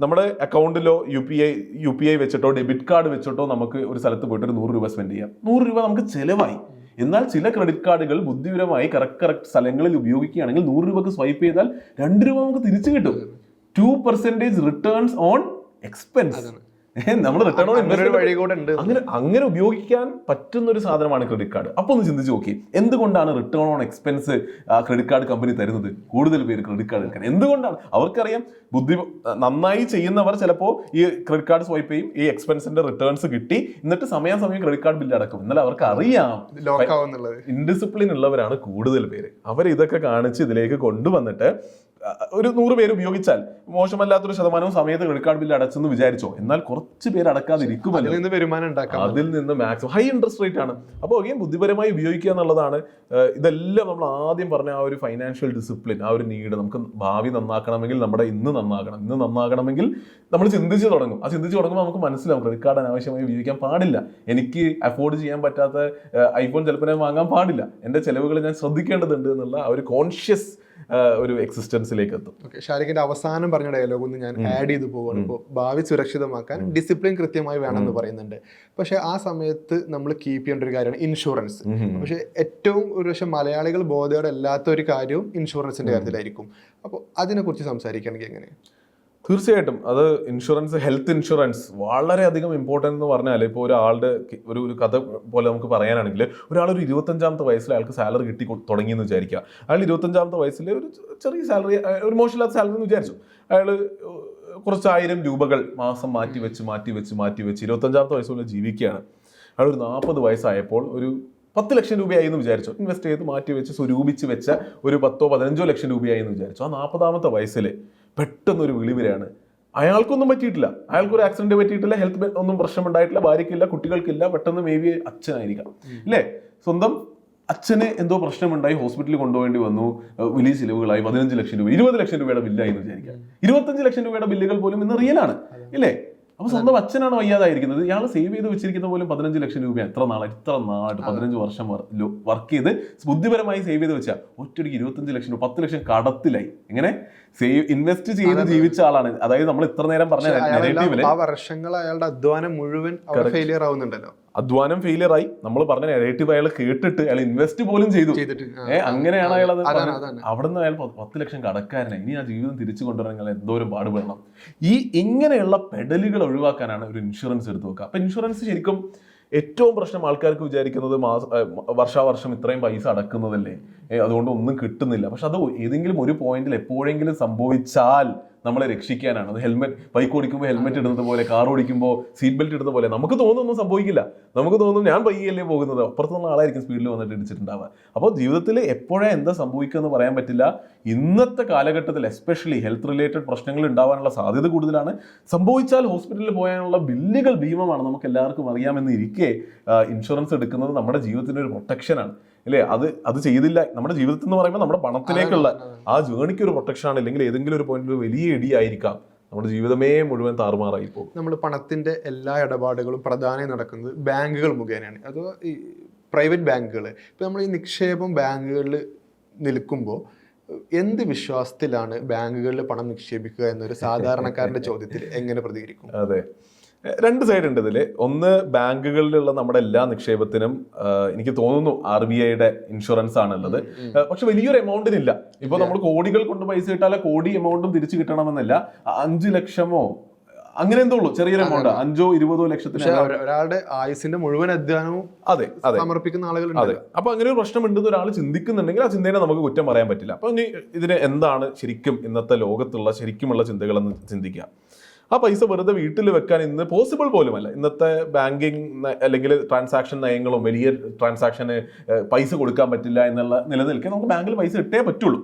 നമ്മുടെ അക്കൗണ്ടിലോ U P I U P I വെച്ചിട്ടോ ഡെബിറ്റ് കാർഡ് വെച്ചിട്ടോ നമുക്ക് ഒരു സ്ഥലത്ത് പോയിട്ട് ഒരു നൂറ് രൂപ സ്പെൻഡ് ചെയ്യാം. നൂറ് രൂപ നമുക്ക് ചിലവായി. എന്നാൽ ചില ക്രെഡിറ്റ് കാർഡുകൾ ബുദ്ധിപരമായി കറക്റ്റ് കറക്റ്റ് സ്ഥലങ്ങളിൽ ഉപയോഗിക്കുകയാണെങ്കിൽ നൂറ് രൂപക്ക് സ്വൈപ്പ് ചെയ്താൽ രണ്ട് രൂപ നമുക്ക് തിരിച്ചു കിട്ടും. Two percentage returns on expense നമ്മൾ റിട്ടേൺ ഓൺ കൂടെ അങ്ങനെ അങ്ങനെ ഉപയോഗിക്കാൻ പറ്റുന്ന ഒരു സാധനമാണ് ക്രെഡിറ്റ് കാർഡ് അപ്പൊ ഒന്ന് ചിന്തിച്ച് നോക്കി. എന്തുകൊണ്ടാണ് return on expense credit card company തരുന്നത്? കൂടുതൽ പേര് ക്രെഡിറ്റ് കാർഡ് എടുക്കാൻ. എന്തുകൊണ്ടാണ്? അവർക്കറിയാം ബുദ്ധി നന്നായി ചെയ്യുന്നവർ ചിലപ്പോൾ ഈ ക്രെഡിറ്റ് കാർഡ് സ്വൈപ്പ് ചെയ്യും ഈ എക്സ്പെൻസിന്റെ റിട്ടേൺസ് കിട്ടി എന്നിട്ട് സമയാസമയം ക്രെഡിറ്റ് കാർഡ് ബില്ല് അടക്കും. എന്നാൽ അവർക്ക് അറിയാം ഇൻഡിസിപ്ലിൻ ഉള്ളവരാണ് കൂടുതൽ പേര്. അവർ ഇതൊക്കെ കാണിച്ച് ഇതിലേക്ക് കൊണ്ടുവന്നിട്ട് ഒരു നൂറ് പേര് ഉപയോഗിച്ചാൽ മോശമല്ലാത്തൊരു ശതമാനവും സമയത്ത് ക്രെഡിറ്റ് കാർഡ് ബില്ല് അടച്ചെന്ന് വിചാരിച്ചോ? എന്നാൽ കുറച്ച് പേര് അടക്കാതിരിക്കുമല്ലോ. നിന്ന് വരുമാനം ഉണ്ടാക്കാം. അതിൽ നിന്ന് മാക്സിമം. ഹൈ ഇൻട്രസ്റ്റ് റേറ്റ് ആണ്. അപ്പോൾ അഗെയിൻ ബുദ്ധിപരമായി ഉപയോഗിക്കുക എന്നുള്ളതാണ് ഇതെല്ലാം നമ്മൾ ആദ്യം പറഞ്ഞ ആ ഒരു ഫൈനാൻഷ്യൽ ഡിസിപ്ലിൻ ആ ഒരു നീഡ് നമുക്ക് ഭാവി നന്നാക്കണമെങ്കിൽ നമ്മുടെ ഇന്ന് നന്നാക്കണം ഇന്ന് നന്നാക്കണമെങ്കിൽ നമ്മൾ ചിന്തിച്ച് തുടങ്ങും. ആ ചിന്തിച്ച് തുടങ്ങുമ്പോൾ നമുക്ക് മനസ്സിലാവും ക്രെഡിറ്റ് കാർഡ് അനാവശ്യമായി ഉപയോഗിക്കാൻ പാടില്ല. എനിക്ക് അഫോർഡ് ചെയ്യാൻ പറ്റാത്ത ഐഫോൺ ചിലപ്പോൾ ഞാൻ വാങ്ങാൻ പാടില്ല. എന്റെ ചെലവുകൾ ഞാൻ ശ്രദ്ധിക്കേണ്ടതുണ്ട് എന്നുള്ള ആ ഒരു കോൺഷ്യസ് ഒരു എക്സിസ്റ്റൻസിലേക്ക് എത്തും ഓക്കെ ഷാരിഖിന്റെ അവസാനം പറഞ്ഞ ഡയലോഗ് ഒന്ന് ഞാൻ ആഡ് ചെയ്ത് പോവാണ്. ഇപ്പോൾ ഭാവി സുരക്ഷിതമാക്കാൻ ഡിസിപ്ലിൻ കൃത്യമായി വേണമെന്ന് പറയുന്നുണ്ട്. പക്ഷെ ആ സമയത്ത് നമ്മൾ കീപ്പ് ചെയ്യേണ്ട ഒരു കാര്യമാണ് ഇൻഷുറൻസ് പക്ഷെ ഏറ്റവും ഒരു പക്ഷെ മലയാളികൾ ബോധയോടെ അല്ലാത്ത ഒരു കാര്യവും ഇൻഷുറൻസിന്റെ കാര്യത്തിലായിരിക്കും. അപ്പോൾ അതിനെക്കുറിച്ച് സംസാരിക്കണമെങ്കിൽ എങ്ങനെ തീർച്ചയായിട്ടും. അത് ഇൻഷുറൻസ് ഹെൽത്ത് ഇൻഷുറൻസ് വളരെയധികം ഇമ്പോർട്ടന്റ് എന്ന് പറഞ്ഞാൽ ഇപ്പോൾ ഒരാളുടെ ഒരു ഒരു കഥ പോലെ നമുക്ക് പറയാനാണെങ്കിൽ ഒരാൾ ഒരു ഇരുപത്തഞ്ചാമത്തെ വയസ്സിൽ അയാൾക്ക് സാലറി കിട്ടി തുടങ്ങി എന്ന് വിചാരിക്കുക. അയാൾ ഇരുപത്തഞ്ചാമത്തെ വയസ്സിൽ ഒരു ചെറിയ സാലറി ഒരു മോശമില്ലാത്ത സാലറി എന്ന് വിചാരിച്ചു. അയാൾ കുറച്ചായിരം രൂപകൾ മാസം മാറ്റി വെച്ച് മാറ്റി വെച്ച് മാറ്റി വെച്ച് ഇരുപത്തഞ്ചാമത്തെ വയസ്സുള്ള ജീവിക്കുകയാണ്. അയാൾ ഒരു നാൽപ്പത് വയസ്സായപ്പോൾ ഒരു പത്ത് ലക്ഷം രൂപയായി എന്ന് വിചാരിച്ചു. ഇൻവെസ്റ്റ് ചെയ്ത് മാറ്റി വെച്ച് സ്വരൂപിച്ച് വെച്ച ഒരു പത്തോ പതിനഞ്ചോ ലക്ഷം രൂപയായി എന്ന് വിചാരിച്ചു. ആ നാൽപ്പതാമത്തെ വയസ്സിൽ പെട്ടെന്ന് ഒരു വിളി വരികയാണ് അയാൾക്കൊന്നും പറ്റിയിട്ടില്ല. അയാൾക്കൊരു ആക്സിഡന്റ് പറ്റിയിട്ടില്ല ഹെൽത്ത് ഒന്നും പ്രശ്നമുണ്ടായിട്ടില്ല ഭാര്യയ്ക്കില്ല കുട്ടികൾക്കില്ല പെട്ടെന്ന് മേ ബി അച്ഛനായിരിക്കാം. അല്ലേ സ്വന്തം അച്ഛന് എന്തോ പ്രശ്നമുണ്ടായി ഹോസ്പിറ്റലിൽ കൊണ്ടുപോകേണ്ടി വന്നു വലിയ ചിലവുകളായി പതിനഞ്ച് ലക്ഷം രൂപ ഇരുപത് ലക്ഷം രൂപയുടെ ബില്ലായി എന്ന് വിചാരിക്കാം. ഇരുപത്തഞ്ച് ലക്ഷം രൂപയുടെ ബില്ലുകൾ പോലും ഇന്ന് റിയലാണ് ഇല്ലേ അപ്പൊ സ്വന്തം അച്ഛനാണ് വയ്യാതായിരിക്കുന്നത്. ഇയാൾ സേവ് ചെയ്ത് വെച്ചിരിക്കുന്ന പോലും പതിനഞ്ച് ലക്ഷം രൂപ എത്ര നാളെ എത്ര നാളായിട്ട് പതിനഞ്ച് വർഷം വർക്ക് ചെയ്ത് ബുദ്ധിപരമായി സേവ് ചെയ്ത് വെച്ചാൽ ഒറ്റയ്ക്ക് ഇരുപത്തഞ്ച് ലക്ഷം രൂപ പത്ത് ലക്ഷം കടത്തിലായി. എങ്ങനെ? സേവ് ഇൻവെസ്റ്റ് ചെയ്ത് ജീവിച്ച ആളാണ്. അതായത് നമ്മൾ ഇത്ര നേരം പറഞ്ഞ വർഷങ്ങൾ അയാളുടെ അധ്വാനം മുഴുവൻ ഫെയിലിയർ ആവുന്നുണ്ടല്ലോ. അധ്വാനം ഫെയിലിയർ ആയി. നമ്മൾ പറഞ്ഞ നെഗറ്റീവ് അയാൾ കേട്ടിട്ട് അയാൾ ഇൻവെസ്റ്റ് പോലും ചെയ്തു. ഏഹ് അങ്ങനെയാണ് അയാൾ അത് അവിടുന്ന് അയാൾ പത്ത് ലക്ഷം കടക്കാരനെ ഇനി ആ ജീവിതം തിരിച്ചു കൊണ്ടുവരണമെങ്കിൽ എന്തോരം പാടുപെടണം. ഈ ഇങ്ങനെയുള്ള പെഡലുകൾ ഒഴിവാക്കാനാണ് ഒരു ഇൻഷുറൻസ് എടുത്തു വെക്കുക. അപ്പൊ ഇൻഷുറൻസ് ശരിക്കും ഏറ്റവും പ്രശ്നം ആൾക്കാർക്ക് വിചാരിക്കുന്നത് മാസ വർഷാവർഷം ഇത്രയും പൈസ അടക്കുന്നതല്ലേ? അതുകൊണ്ട് ഒന്നും കിട്ടുന്നില്ല. പക്ഷെ അത് ഏതെങ്കിലും ഒരു പോയിന്റിൽ എപ്പോഴെങ്കിലും സംഭവിച്ചാൽ നമ്മളെ രക്ഷിക്കാനാണ്. അത് ഹെൽമെറ്റ് ബൈക്ക് ഓടിക്കുമ്പോൾ ഹെൽമെറ്റ് ഇടുന്നത് പോലെ കാർ ഓടിക്കുമ്പോൾ സീറ്റ് ബെൽറ്റ് ഇടുന്ന പോലെ. നമുക്ക് തോന്നുന്നൊന്നും സംഭവിക്കില്ല. നമുക്ക് തോന്നും ഞാൻ പയ്യല്ലേ പോകുന്നത്. അപ്പുറത്തുള്ള ആളായിരിക്കും സ്പീഡിൽ വന്നിട്ട് ഇടിച്ചിട്ടുണ്ടാവുക. അപ്പോൾ ജീവിതത്തിൽ എപ്പോഴേ എന്താ സംഭവിക്കുക എന്ന് പറയാൻ പറ്റില്ല. ഇന്നത്തെ കാലഘട്ടത്തിൽ എസ്പെഷ്യലി ഹെൽത്ത് റിലേറ്റഡ് പ്രശ്നങ്ങൾ ഉണ്ടാവാനുള്ള സാധ്യത കൂടുതലാണ്. സംഭവിച്ചാൽ ഹോസ്പിറ്റലിൽ പോകാനുള്ള ബില്ലുകൾ ഭീമമാണ്. നമുക്ക് എല്ലാവർക്കും അറിയാമെന്ന് ഇരിക്കെ ഇൻഷുറൻസ് എടുക്കുന്നത് നമ്മുടെ ജീവിതത്തിന്റെ ഒരു പ്രൊട്ടക്ഷനാണ് അല്ലേ അത് അത് ചെയ്തില്ല. നമ്മുടെ ജീവിതത്തിൽ എന്ന് പറയുമ്പോൾ നമ്മുടെ പണത്തിലേക്കുള്ള ആ ജേണിക്ക് ഒരു പ്രൊട്ടക്ഷൻ ആണ്. അല്ലെങ്കിൽ ഏതെങ്കിലും ഒരു പോയിന്റിൽ വലിയ ഇടിയായിരിക്കാം. നമ്മുടെ ജീവിതമേ മുഴുവൻ താറുമാറായി പോകും നമ്മൾ പണത്തിന്റെ എല്ലാ ഇടപാടുകളും പ്രധാനമായി നടക്കുന്നത് ബാങ്കുകൾ മുഖേനയാണ്. അഥവാ ഈ പ്രൈവറ്റ് ബാങ്കുകൾ. ഇപ്പൊ നമ്മൾ ഈ നിക്ഷേപം ബാങ്കുകളിൽ നിൽക്കുമ്പോൾ എന്ത് വിശ്വാസത്തിലാണ് ബാങ്കുകളിൽ പണം നിക്ഷേപിക്കുക എന്നൊരു സാധാരണക്കാരന്റെ ചോദ്യത്തിൽ എങ്ങനെ പ്രതികരിക്കും? അതെ. രണ്ട് സൈഡ് ഉണ്ട് ഇതിൽ ഒന്ന് ബാങ്കുകളിലുള്ള നമ്മുടെ എല്ലാ നിക്ഷേപത്തിനും എനിക്ക് തോന്നുന്നു ആർ ബി ഐയുടെ ഇൻഷുറൻസ് ആണുള്ളത്. പക്ഷെ വലിയൊരു എമൗണ്ടിനില്ല ഇപ്പൊ നമ്മൾ കോടികൾ കൊണ്ട് പൈസ ഇട്ടാൽ കോടി എമൗണ്ടും തിരിച്ചു കിട്ടണമെന്നല്ല. അഞ്ചു ലക്ഷമോ അങ്ങനെ എന്തോ ഉള്ളൂ. ചെറിയൊരു എമൗണ്ട് അഞ്ചോ ഇരുപതോ ലക്ഷത്തിന് ഒരാളുടെ ആയുസിന്റെ മുഴുവൻ അധ്വാനവും അതെ അതെ. സമർപ്പിക്കുന്ന ആളുകൾ അതെ. അപ്പൊ അങ്ങനെ ഒരു പ്രശ്നം ഉണ്ടെന്ന് ഒരാൾ ചിന്തിക്കുന്നുണ്ടെങ്കിൽ ആ ചിന്തയെ നമുക്ക് കുറ്റം പറയാൻ പറ്റില്ല. അപ്പൊ ഇനി ഇതിന് എന്താണ് ശരിക്കും ഇന്നത്തെ ലോകത്തുള്ള ശരിക്കുമുള്ള ചിന്തകളെന്ന് ചിന്തിക്കുക. ആ പൈസ വെറുതെ വീട്ടിൽ വെക്കാൻ ഇന്ന് പോസിബിൾ പോലുമല്ല. ഇന്നത്തെ ബാങ്കിങ് അല്ലെങ്കിൽ ട്രാൻസാക്ഷൻ നയങ്ങളും വലിയ ട്രാൻസാക്ഷന് പൈസ കൊടുക്കാൻ പറ്റില്ല എന്നുള്ള നിലനിൽക്കെ നമുക്ക് ബാങ്കിൽ പൈസ ഇട്ടേ പറ്റുള്ളൂ.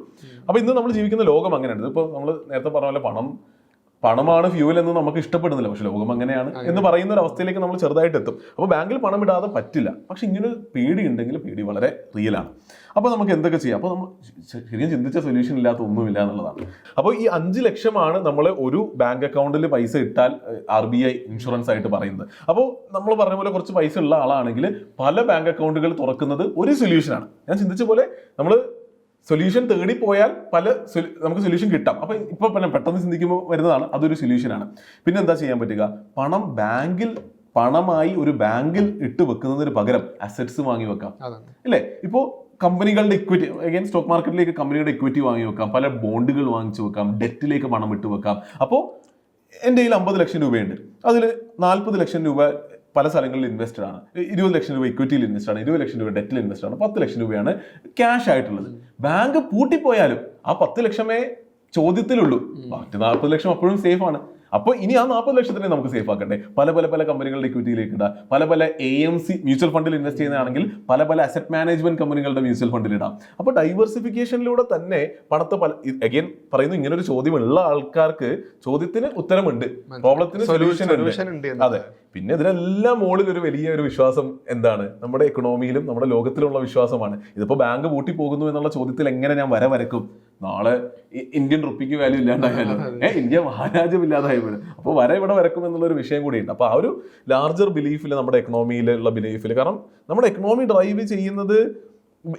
അപ്പൊ ഇന്ന് നമ്മൾ ജീവിക്കുന്ന ലോകം അങ്ങനെയാണ്. ഇപ്പോൾ നമ്മൾ നേരത്തെ പറഞ്ഞ പോലെ പണം പണമാണ് ഫ്യൂവൽ എന്ന് നമുക്ക് ഇഷ്ടപ്പെടുന്നില്ല. പക്ഷെ ലോകം അങ്ങനെയാണ് എന്ന് പറയുന്ന ഒരു അവസ്ഥയിലേക്ക് നമ്മൾ ചെറുതായിട്ട് എത്തും അപ്പോൾ ബാങ്കിൽ പണം ഇടാതെ പറ്റില്ല. പക്ഷെ ഇങ്ങനെ പേടി ഉണ്ടെങ്കിൽ പേടി വളരെ റിയലാണ് അപ്പോൾ നമുക്ക് എന്തൊക്കെ ചെയ്യാം? അപ്പോൾ നമ്മൾ ശരിക്കും ചിന്തിച്ച സൊല്യൂഷൻ ഇല്ലാത്ത ഒന്നുമില്ല എന്നുള്ളതാണ്. അപ്പോൾ ഈ അഞ്ച് ലക്ഷമാണ് നമ്മൾ ഒരു ബാങ്ക് അക്കൗണ്ടിൽ പൈസ ഇട്ടാൽ ആർ ബി ഐ ഇൻഷുറൻസ് ആയിട്ട് പറയുന്നത്. അപ്പോൾ നമ്മൾ പറഞ്ഞ പോലെ കുറച്ച് പൈസ ഉള്ള ആളാണെങ്കിൽ പല ബാങ്ക് അക്കൗണ്ടുകൾ തുറക്കുന്നത് ഒരു സൊല്യൂഷനാണ് ഞാൻ ചിന്തിച്ച പോലെ നമ്മൾ സൊല്യൂഷൻ തേടി പോയാൽ പല നമുക്ക് സൊല്യൂഷൻ കിട്ടാം. അപ്പൊ ഇപ്പൊ പിന്നെ പെട്ടെന്ന് ചിന്തിക്കുമ്പോൾ വരുന്നതാണ് അതൊരു സൊല്യൂഷനാണ് പിന്നെ എന്താ ചെയ്യാൻ പറ്റുക? പണം ബാങ്കിൽ പണമായി ഒരു ബാങ്കിൽ ഇട്ട് വെക്കുന്നതിന് പകരം അസറ്റ്സ് വാങ്ങി വെക്കാം. അല്ലേ? ഇപ്പോ ഇപ്പോൾ കമ്പനികളുടെ ഇക്വിറ്റി അഗൈൻ സ്റ്റോക്ക് മാർക്കറ്റിലേക്ക് കമ്പനികളുടെ ഇക്വിറ്റി വാങ്ങി വെക്കാം. പല ബോണ്ടുകൾ വാങ്ങിച്ചു വെക്കാം. ഡെറ്റിലേക്ക് പണം ഇട്ട് വെക്കാം. അപ്പോൾ എന്റെ കയ്യിൽ അമ്പത് ലക്ഷം രൂപയുണ്ട്. അതിൽ നാൽപ്പത് ലക്ഷം രൂപ പല സ്ഥലങ്ങളിൽ ഇൻവെസ്റ്റഡ് ആണ്. ഇരുപത് ലക്ഷം രൂപ ഇക്വിറ്റിയിൽ ഇൻവെസ്റ്റ് ആണ് ഇരുപത് ലക്ഷം രൂപ ഡെറ്റിൽ ഇൻവെസ്റ്റ് ആണ് പത്ത് ലക്ഷം രൂപയാണ് ക്യാഷ് ആയിട്ടുള്ളത്. ബാങ്ക് പൂട്ടിപ്പോയാലും ആ പത്ത് ലക്ഷമേ ചോദ്യത്തിലുള്ളൂ. ബാക്കി നാൽപ്പത് ലക്ഷം അപ്പോഴും സേഫ് ആണ്. അപ്പോൾ ഇനി ആ നാൽപ്പത് ലക്ഷത്തിനെ നമുക്ക് സേഫ് ആക്കട്ടെ പല പല പല കമ്പനികളുടെ ഇക്വിറ്റിയിലേക്ക് ഇടാം. പല പല എ എം സി മ്യൂച്വൽ ഫണ്ടിൽ ഇൻവെസ്റ്റ് ചെയ്യുന്നതാണെങ്കിൽ പല പല അസറ്റ് മാനേജ്മെന്റ് കമ്പനികളുടെ മ്യൂച്വൽ ഫണ്ടിൽ ഇടാം. അപ്പോൾ ഡൈവേഴ്സിഫിക്കേഷനിലൂടെ തന്നെ പണത്തെ പല അഗൈൻ പറയുന്നു ഇങ്ങനെ ഒരു ചോദ്യമുള്ള ആൾക്കാർക്ക് ചോദ്യത്തിന് ഉത്തരമുണ്ട്. പ്രോബ്ലത്തിന് സൊല്യൂഷൻ അതെ. പിന്നെ ഇതിനെല്ലാം മുകളിൽ ഒരു വലിയ ഒരു വിശ്വാസം എന്താണ്? നമ്മുടെ എക്കണോമിയിലും നമ്മുടെ ലോകത്തിലുള്ള വിശ്വാസമാണ്. ഇതിപ്പോൾ ബാങ്ക് പൂട്ടി പോകുന്നു എന്നുള്ള ചോദ്യത്തിൽ എങ്ങനെ ഞാൻ വര വരക്കും നാളെ ഇന്ത്യൻ റുപ്പിക്ക് വാല്യൂ ഇല്ലാണ്ടായാലും? ഏഹ് ഇന്ത്യ മഹാരാജ്യം ഇല്ലാതായി ഇല്ലാതായപ്പോഴും അപ്പോൾ വര ഇവിടെ വരക്കും എന്നുള്ള ഒരു വിഷയം കൂടിയുണ്ട്. അപ്പോൾ ആ ഒരു ലാർജർ ബിലീഫിൽ നമ്മുടെ എക്കണോമിയിലുള്ള ബിലീഫിൽ കാരണം നമ്മുടെ എക്കണോമി ഡ്രൈവ് ചെയ്യുന്നത്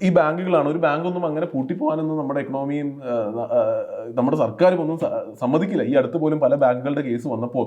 ഈ ബാങ്കുകളാണ്. ഒരു ബാങ്ക് ഒന്നും അങ്ങനെ പൂട്ടിപ്പോകാനൊന്നും നമ്മുടെ എക്കണോമിയും നമ്മുടെ സർക്കാരും ഒന്നും സമ്മതിക്കില്ല. ഈ അടുത്ത് പോലും പല ബാങ്കുകളുടെ കേസ് വന്നപ്പോൾ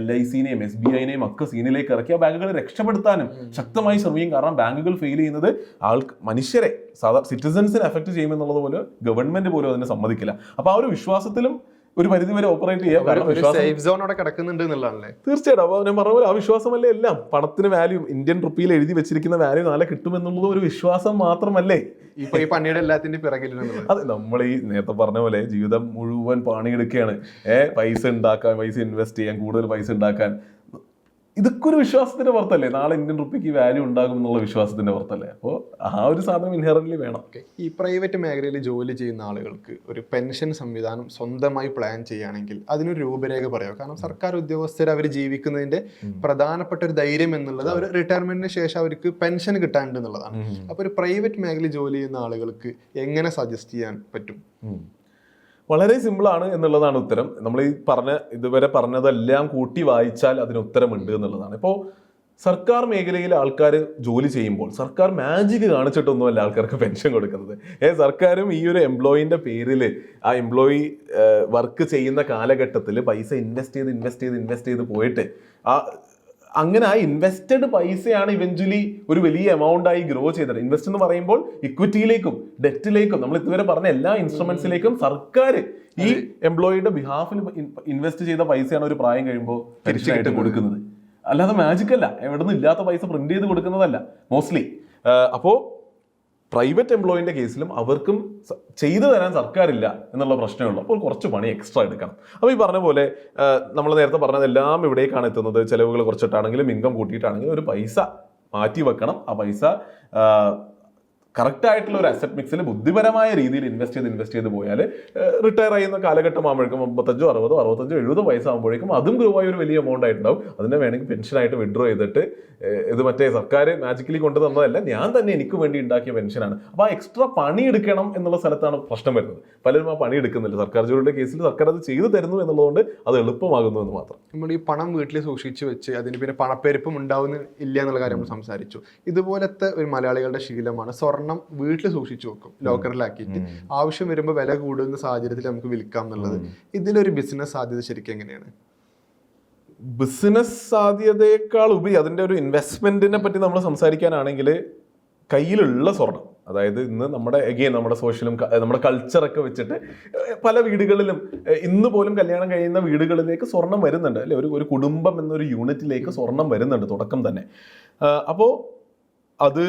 എൽ ഐ സിനെയും എസ് ബി ഐനെയും ഒക്കെ സീനിലേക്ക് ഇറക്കി ആ ബാങ്കുകളെ രക്ഷപ്പെടുത്താനും ശക്തമായി ശ്രമിക്കും. കാരണം ബാങ്കുകൾ ഫെയിൽ ചെയ്യുന്നത് ആൾ മനുഷ്യരെ സാധാ സിറ്റിസൻസിനെ എഫക്ട് ചെയ്യുമെന്നുള്ളത് പോലെ ഗവൺമെന്റ് പോലും അതിനെ സമ്മതിക്കില്ല. അപ്പൊ ആ ഒരു വിശ്വാസത്തിലും ഒരു പരിധി വരെ ഓപ്പറേറ്റ് ചെയ്യാം സേഫ് സോൺ അവിടെ കിടക്കുന്നുണ്ട് എന്നുള്ളതാണല്ലേ തീർച്ചയായിട്ടും. അപ്പോൾ ഞാൻ പറഞ്ഞ പോലെ ആ വിശ്വാസമല്ലേ എല്ലാം. പണത്തിന് വാല്യൂ ഇന്ത്യൻ റുപ്പിയിൽ എഴുതി വെച്ചിരിക്കുന്ന വാല്യൂ നാളെ കിട്ടുമെന്നുള്ളത് ഒരു വിശ്വാസം മാത്രമല്ലേ? ഇപ്പൊ ഈ പണിയുടെ എല്ലാത്തിന്റെ പിറകിൽ അതെ നമ്മൾ ഈ നേരത്തെ പറഞ്ഞ പോലെ ജീവിതം മുഴുവൻ പണിയെടുക്കുകയാണ്. ഏഹ് പൈസ ഉണ്ടാക്കാൻ പൈസ ഇൻവെസ്റ്റ് ചെയ്യാൻ കൂടുതൽ പൈസ ഉണ്ടാക്കാൻ. ഇതൊക്കെ ഒരു വിശ്വാസത്തിന്റെ പുറത്തല്ലേ? നാളെ ഇന്ത്യൻ റുപ്പിക്ക് വാല്യൂ ഉണ്ടാകും എന്നുള്ള വിശ്വാസത്തിന്റെ പുറത്തല്ലേ? അപ്പോൾ ആ ഒരു സാധനം ഇൻഹറന്റ്ലി വേണം. ഈ പ്രൈവറ്റ് മേഖലയിൽ ജോലി ചെയ്യുന്ന ആളുകൾക്ക് ഒരു പെൻഷൻ സംവിധാനം സ്വന്തമായി പ്ലാൻ ചെയ്യുകയാണെങ്കിൽ അതിനൊരു രൂപരേഖ പറയാം കാരണം സർക്കാർ ഉദ്യോഗസ്ഥർ അവർ ജീവിക്കുന്നതിന്റെ പ്രധാനപ്പെട്ട ഒരു ധൈര്യം എന്നുള്ളത് അവർ റിട്ടയർമെന്റിന് ശേഷം അവർക്ക് പെൻഷൻ കിട്ടാനുണ്ട് എന്നുള്ളതാണ്. അപ്പോൾ ഒരു പ്രൈവറ്റ് മേഖലയിൽ ജോലി ചെയ്യുന്ന ആളുകൾക്ക് എങ്ങനെ സജസ്റ്റ് ചെയ്യാൻ പറ്റും. വളരെ സിമ്പിളാണ് എന്നുള്ളതാണ് ഉത്തരം. നമ്മൾ ഈ പറഞ്ഞ ഇതുവരെ പറഞ്ഞതെല്ലാം കൂട്ടി വായിച്ചാൽ അതിന് ഉത്തരമുണ്ട് എന്നുള്ളതാണ്. ഇപ്പോൾ സർക്കാർ മേഖലയിൽ ആൾക്കാർ ജോലി ചെയ്യുമ്പോൾ സർക്കാർ മാജിക് കാണിച്ചിട്ടൊന്നുമല്ല ആൾക്കാർക്ക് പെൻഷൻ കൊടുക്കുന്നത്. ഏ സർക്കാരും ഈ ഒരു എംപ്ലോയിന്റെ പേരിൽ ആ എംപ്ലോയി വർക്ക് ചെയ്യുന്ന കാലഘട്ടത്തിൽ പൈസ ഇൻവെസ്റ്റ് ചെയ്ത് ഇൻവെസ്റ്റ് ചെയ്ത് ഇൻവെസ്റ്റ് ചെയ്ത് പോയിട്ട് ആ അങ്ങനെ ആ ഇൻവെസ്റ്റഡ് പൈസയാണ് ഇവഞ്ച്വലി ഒരു വലിയ എമൗണ്ട് ആയി ഗ്രോ ചെയ്തത്. ഇൻവെസ്റ്റ് എന്ന് പറയുമ്പോൾ ഇക്വിറ്റിയിലേക്കും ഡെറ്റിലേക്കും നമ്മൾ ഇതുവരെ പറഞ്ഞ എല്ലാ ഇൻസ്ട്രുമെന്റ്സിലേക്കും സർക്കാർ ഈ എംപ്ലോയിയുടെ ബിഹാഫിൽ ഇൻവെസ്റ്റ് ചെയ്ത പൈസയാണ് ഒരു പ്രായം കഴിയുമ്പോൾ തിരിച്ചായിട്ട് കൊടുക്കുന്നത്. അല്ലാതെ മാജിക് അല്ല. എവിടെ നിന്ന് ഇല്ലാത്ത പൈസ പ്രിന്റ് ചെയ്ത് കൊടുക്കുന്നതല്ല മോസ്റ്റ്ലി അപ്പോൾ പ്രൈവറ്റ് എംപ്ലോയിന്റെ കേസിലും അവർക്കും ചെയ്തു തരാൻ സർക്കാരില്ല എന്നുള്ള പ്രശ്നമേ ഉള്ളൂ അപ്പോൾ കുറച്ച് പണി എക്സ്ട്രാ എടുക്കണം. അപ്പോൾ ഈ പറഞ്ഞ പോലെ നമ്മൾ നേരത്തെ പറഞ്ഞതെല്ലാം ഇവിടേക്കാണ് എത്തുന്നത്. ചിലവുകൾ കുറച്ചിട്ടാണെങ്കിലും ഇൻകം കൂട്ടിയിട്ടാണെങ്കിലും ഒരു പൈസ മാറ്റി വെക്കണം. ആ പൈസ കറക്റ്റ് ആയിട്ടുള്ള ഒരു അസറ്റ് മിക്സിൽ ബുദ്ധിപരമായ രീതിയിൽ ഇൻവെസ്റ്റ് ചെയ്ത് ഇൻവെസ്റ്റ് ചെയ്ത് പോയാൽ റിട്ടയർ ചെയ്യുന്ന കാലഘട്ടം ആകുമ്പോഴേക്കും അമ്പത്തഞ്ചോ അറുപതോ അറുപത്തഞ്ചോ എഴുപതോ വയസ്സ് ആകുമ്പോഴേക്കും അതും ഗ്രോ ആയി ഒരു വലിയ എമൗണ്ട് ആയിട്ടുണ്ടാവും. അതിനെ വേണമെങ്കിൽ പെൻഷനായിട്ട് വിഡ്രോ ചെയ്തിട്ട് ഇത് മറ്റേ സർക്കാർ മാജിക്കലി കൊണ്ടു തന്നതല്ല ഞാൻ തന്നെ എനിക്ക് വേണ്ടി ഉണ്ടാക്കിയ പെൻഷനാണ് അപ്പോൾ ആ എക്സ്ട്രാ പണി എടുക്കണം എന്നുള്ള സ്ഥലത്താണ് പ്രശ്നം വരുന്നത്. പലരും ആ പണി എടുക്കുന്നില്ല. സർക്കാർ ജോലിയുടെ കേസിൽ സർക്കാർ അത് ചെയ്തു തരുന്നു എന്നുള്ളതുകൊണ്ട് അത് എളുപ്പമാകുന്നു എന്ന് മാത്രം. നമ്മൾ ഈ പണം വീട്ടിൽ സൂക്ഷിച്ചു വെച്ച് അതിന് പിന്നെ പണപ്പെരുപ്പം ഉണ്ടാവുന്ന ഇല്ല എന്നുള്ള കാര്യം നമ്മൾ സംസാരിച്ചു. ഇതുപോലത്തെ ഒരു മലയാളികളുടെ ശീലമാണ് സ്വർണം വീട്ടിൽ സൂക്ഷിച്ചു വെക്കും ലോക്കറിലാക്കിയിട്ട്. ആവശ്യം വരുമ്പോൾ വില കൂടുന്ന സാഹചര്യത്തിൽ നമുക്ക് വിൽക്കാം എന്നുള്ളത്. ഇതിലൊരു ബിസിനസ് സാധ്യത ശരിക്കും എങ്ങനെയാണ്? ബിസിനസ് സാധ്യതയേക്കാൾ ഉപരി അതിന്റെ ഒരു ഇൻവെസ്റ്റ്മെന്റിനെ പറ്റി നമ്മൾ സംസാരിക്കാനാണെങ്കിൽ കയ്യിലുള്ള സ്വർണം അതായത് ഇന്ന് നമ്മുടെ എഗെയിൻ നമ്മുടെ സോഷ്യലും നമ്മുടെ കൾച്ചറൊക്കെ വെച്ചിട്ട് പല വീടുകളിലും ഇന്ന് പോലും കല്യാണം കഴിയുന്ന വീടുകളിലേക്ക് സ്വർണം വരുന്നുണ്ട്. അല്ലെ? ഒരു ഒരു കുടുംബം എന്നൊരു യൂണിറ്റിലേക്ക് സ്വർണം വരുന്നുണ്ട് തുടക്കം തന്നെ. അപ്പോൾ അത്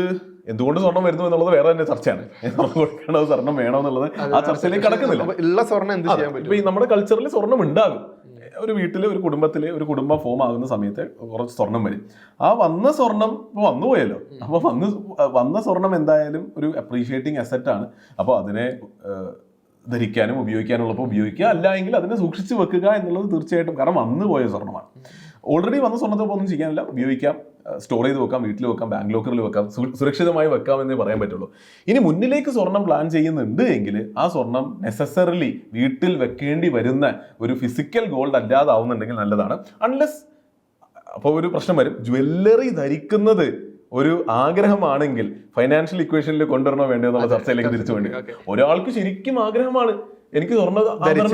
എന്തുകൊണ്ട് സ്വർണം വരുന്നു എന്നുള്ളത് വേറെ തന്നെ ചർച്ചയാണ്. സ്വർണം കൊടുക്കണോ സ്വർണം വേണോ എന്നുള്ളത് ആ ചർച്ചയിലേക്ക് കടക്കുന്നില്ല. ഉള്ള സ്വർണം എന്ത് ചെയ്യാൻ പറ്റും? ഈ നമ്മുടെ കൾച്ചറിൽ സ്വർണം ഉണ്ടാകും. ഒരു വീട്ടിൽ ഒരു കുടുംബത്തിൽ ഒരു കുടുംബം ഫോം ആകുന്ന സമയത്ത് കുറച്ച് സ്വർണം വരും. ആ വന്ന സ്വർണം ഇപ്പൊ വന്നു പോയല്ലോ. അപ്പൊ വന്ന് വന്ന സ്വർണം എന്തായാലും ഒരു അപ്രീഷിയേറ്റിംഗ് അസറ്റ് ആണ്. അപ്പോൾ അതിനെ ധരിക്കാനും ഉപയോഗിക്കാനുള്ളപ്പോൾ ഉപയോഗിക്കുക അല്ല എങ്കിൽ അതിനെ സൂക്ഷിച്ചു വെക്കുക എന്നുള്ളത് തീർച്ചയായിട്ടും. കാരണം വന്നു പോയ സ്വർണമാണ്. ഓൾറെഡി വന്ന സ്വർണത്തെ ഒന്നും ചെയ്യാനില്ല. ഉപയോഗിക്കാം. സ്റ്റോർ ചെയ്ത് വെക്കാം വീട്ടിൽ വെക്കാം ബാങ്ക് ലോക്കറിൽ വെക്കാം സുരക്ഷിതമായി വെക്കാം എന്നേ പറയാൻ പറ്റുള്ളൂ. ഇനി മുന്നിലേക്ക് സ്വർണം പ്ലാൻ ചെയ്യുന്നുണ്ട് എങ്കിൽ ആ സ്വർണം നെസസറിലി വീട്ടിൽ വെക്കേണ്ടി വരുന്ന ഒരു ഫിസിക്കൽ ഗോൾഡ് അല്ലാതാവുന്നുണ്ടെങ്കിൽ നല്ലതാണ്. അൺലെസ് അപ്പോൾ ഒരു പ്രശ്നം വരും. ജ്വല്ലറി ധരിക്കുന്നത് ഒരു ആഗ്രഹമാണെങ്കിൽ ഫൈനാൻഷ്യൽ ഇക്വേഷനിൽ കൊണ്ടുവരണോ വേണ്ടോ എന്നുള്ള ചർച്ചയിലേക്ക് തിരിച്ചു വേണ്ടി. ഒരാൾക്ക് ശരിക്കും ആഗ്രഹമാണ്. എനിക്ക് സ്വർണ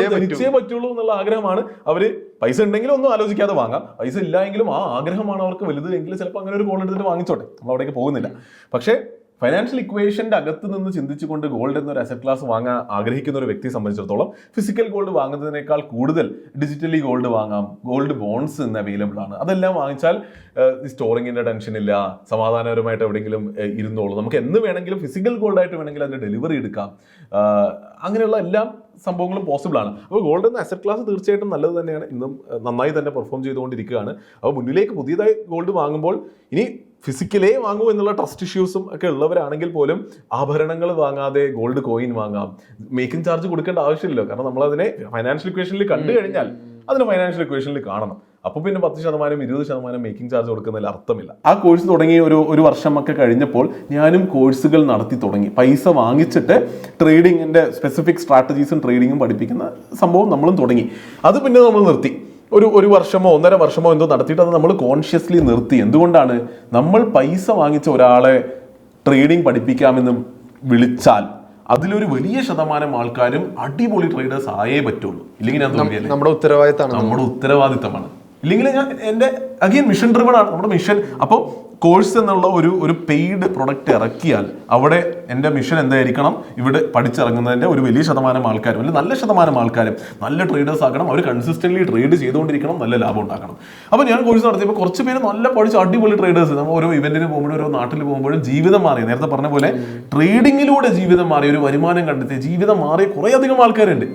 ധരിച്ചേ പറ്റുള്ളൂ എന്നുള്ള ആഗ്രഹമാണ്. അവർ പൈസ ഉണ്ടെങ്കിലും ഒന്നും ആലോചിക്കാതെ വാങ്ങാം. പൈസ ഇല്ലായെങ്കിലും ആ ആഗ്രഹമാണ് അവർക്ക് വലുത് എങ്കിൽ ചിലപ്പോൾ അങ്ങനെ ഒരു കോൾ എടുത്തിട്ട് വാങ്ങിച്ചോട്ടെ. നമ്മൾ അവിടേക്ക് പോകുന്നില്ല. പക്ഷേ ഫൈനാൻഷ്യൽ ഇക്വേഷന്റെ അകത്ത് നിന്ന് ചിന്തിച്ചുകൊണ്ട് ഗോൾഡ് എന്നൊരു അസറ്റ് ക്ലാസ് വാങ്ങാൻ ആഗ്രഹിക്കുന്ന ഒരു വ്യക്തിയെ സംബന്ധിച്ചിടത്തോളം ഫിസിക്കൽ ഗോൾഡ് വാങ്ങുന്നതിനേക്കാൾ കൂടുതൽ ഡിജിറ്റലി ഗോൾഡ് വാങ്ങാം. ഗോൾഡ് ബോൺസ് ഇന്ന് അവൈലബിൾ ആണ്. അതെല്ലാം വാങ്ങിച്ചാൽ സ്റ്റോറിങ്ങിന്റെ ടെൻഷൻ ഇല്ല സമാധാനപരമായിട്ട് എവിടെയെങ്കിലും ഇരുന്നോളൂ. നമുക്ക് എന്ന് വേണമെങ്കിലും ഫിസിക്കൽ ഗോൾഡായിട്ട് വേണമെങ്കിൽ അതിന്റെ ഡെലിവറി എടുക്കാം. അങ്ങനെയുള്ള എല്ലാം സംഭവങ്ങളും പോസിബിൾ ആണ്. അപ്പോൾ ഗോൾഡ് എന്ന അസറ്റ് ക്ലാസ് തീർച്ചയായിട്ടും നല്ലത് തന്നെയാണ്. ഇന്നും നന്നായി തന്നെ പെർഫോം ചെയ്തുകൊണ്ടിരിക്കുകയാണ്. അപ്പോൾ മുന്നിലേക്ക് പുതിയതായി ഗോൾഡ് വാങ്ങുമ്പോൾ ഇനി ഫിസിക്കലേ വാങ്ങൂ എന്നുള്ള ട്രസ്റ്റ് ഇഷ്യൂസും ഒക്കെ ഉള്ളവരാണെങ്കിൽ പോലും ആഭരണങ്ങൾ വാങ്ങാതെ ഗോൾഡ് കോയിൻ വാങ്ങാം. മേക്കിംഗ് ചാർജ് കൊടുക്കേണ്ട ആവശ്യമില്ലല്ലോ. കാരണം നമ്മൾ അതിനെ ഫൈനാൻഷ്യൽ ഇക്വേഷനിൽ കണ്ടു കഴിഞ്ഞാൽ അതിന് ഫൈനാൻഷ്യൽ ഇക്വേഷനിൽ കാണണം. അപ്പോൾ പിന്നെ പത്ത് ശതമാനം ഇരുപത് ശതമാനം മേക്കിംഗ് ചാർജ് കൊടുക്കുന്നതിൽ അർത്ഥമില്ല. ആ കോഴ്സ് തുടങ്ങി ഒരു ഒരു വർഷമൊക്കെ കഴിഞ്ഞപ്പോൾ ഞാനും കോഴ്സുകൾ നടത്തി തുടങ്ങി. പൈസ വാങ്ങിച്ചിട്ട് ട്രേഡിങ്ങിന്റെ സ്പെസിഫിക് സ്ട്രാറ്റജീസും ട്രേഡിങ്ങും പഠിപ്പിക്കുന്ന സംഭവം നമ്മളും തുടങ്ങി. അത് പിന്നെ നമ്മൾ നിർത്തി. ഒരു ഒരു വർഷമോ ഒന്നര വർഷമോ എന്തോ നടത്തിയിട്ട് അത് നമ്മൾ കോൺഷ്യസ്ലി നിർത്തി. എന്തുകൊണ്ടാണ്? നമ്മൾ പൈസ വാങ്ങിച്ച ഒരാളെ ട്രേഡിംഗ് പഠിപ്പിക്കാമെന്ന് വിളിച്ചാൽ അതിലൊരു വലിയ ശതമാനം ആൾക്കാരും അടിപൊളി ട്രേഡേഴ്സ് ആയേ പറ്റുള്ളൂ. ഇല്ലെങ്കിൽ നമ്മുടെ ഉത്തരവാദിത്തമാണ്. നമ്മുടെ ഉത്തരവാദിത്തമാണ്. ഇല്ലെങ്കിൽ ഞാൻ എന്റെ അഗെയിൻ മിഷൻ ഡ്രിവൺ ആണ്. നമ്മുടെ മിഷൻ അപ്പോൾ കോഴ്സ് എന്നുള്ള ഒരു ഒരു പെയ്ഡ് പ്രൊഡക്റ്റ് ഇറക്കിയാൽ അവിടെ എന്റെ മിഷൻ എന്തായിരിക്കണം? ഇവിടെ പഠിച്ചിറങ്ങുന്നതിന്റെ ഒരു വലിയ ശതമാനം ആൾക്കാരും അല്ലെങ്കിൽ നല്ല ശതമാനം ആൾക്കാരും നല്ല ട്രേഡേഴ്സ് ആക്കണം അവർ കൺസിസ്റ്റന്റ്ലി ട്രേഡ് ചെയ്തുകൊണ്ടിരിക്കണം നല്ല ലാഭം ഉണ്ടാക്കണം. അപ്പോൾ ഞാൻ കോഴ്സ് നടത്തിയപ്പോൾ കുറച്ച് പേര് നല്ല പഠിച്ച അടിപൊളി ട്രേഡേഴ്സ് നമ്മൾ ഓരോ ഇവന്റിന് പോകുമ്പോഴും ഓരോ നാട്ടിൽ പോകുമ്പോഴും ജീവിതം മാറി. നേരത്തെ പറഞ്ഞ പോലെ ട്രേഡിങ്ങിലൂടെ ജീവിതം മാറി ഒരു വരുമാനം കണ്ടെത്തി ജീവിതം മാറിയ കുറേ അധികം ആൾക്കാരുണ്ട്.